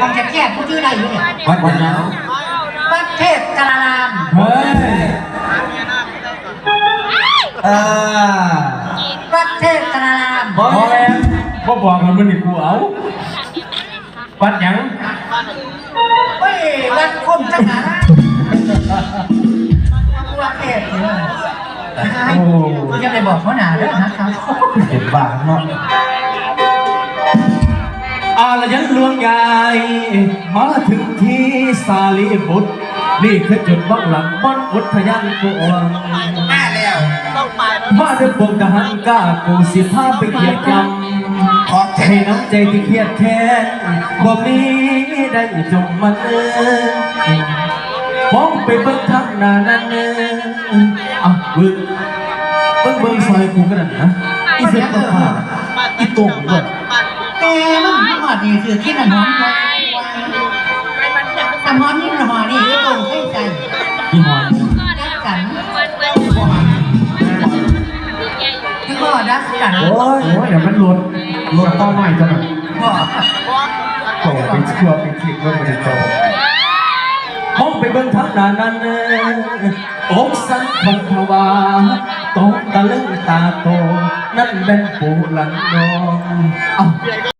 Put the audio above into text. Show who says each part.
Speaker 1: มองแคบๆผู้ชื่อได้อยู่เนี่ย
Speaker 2: วัดยัง
Speaker 1: วัดเทพกาลาราม
Speaker 2: เฮ้ยอ่า
Speaker 1: วัดเทพกาลาราม
Speaker 2: บอล
Speaker 3: บ่บอกมันมันนี่กูเอาวัดหยัง
Speaker 1: เฮ้ยวัดคมจังหารามวัดเทพเนี่ยโอ้ยังได้บอกเขาหนาด้วยนะครับ
Speaker 2: เห็นบ้าเนาะ
Speaker 3: อาละยังลวงใหญ่มาถึงที่สาลีบุตรนี่คือจุดบังหลังบอนอุทยานกวง
Speaker 2: มาแล้ว
Speaker 3: มาด้วยพวกทหารกล้ากูสิพาไปเหยียดย
Speaker 2: ขอบำเท
Speaker 3: ให้น้ำใจที่เครียดแค้นบ่มีได้จงมันเอิ้นมองไปเบิ่งทางหน้านั้นเอิ้นอะเบิ่งเบิ่งเบิ่งซอยกูกันนะอีเสียตัวผ้าอีตรงด้วย
Speaker 1: แต่มันห อดนี่คือที่น้ำหอมไว้น้ำหอมนี่น้ำหอมนี่ไอ้ตรงให้ใจ
Speaker 3: อีหอน
Speaker 1: ดักกันคือพ่อดักกัน
Speaker 3: โอ้ยโอ้ยเดี๋ยวมันหลุดหลุดต่อใหน่อยจะหน่อย
Speaker 1: พ่อ
Speaker 3: โตไปชั่วไปคลิกว่ามันจะโตมองไปเบิ่งทางหน้านั้นอ้ยอกสันพันภาวาตกตะลึงตาโต นั่นเป็นปูหลังนอง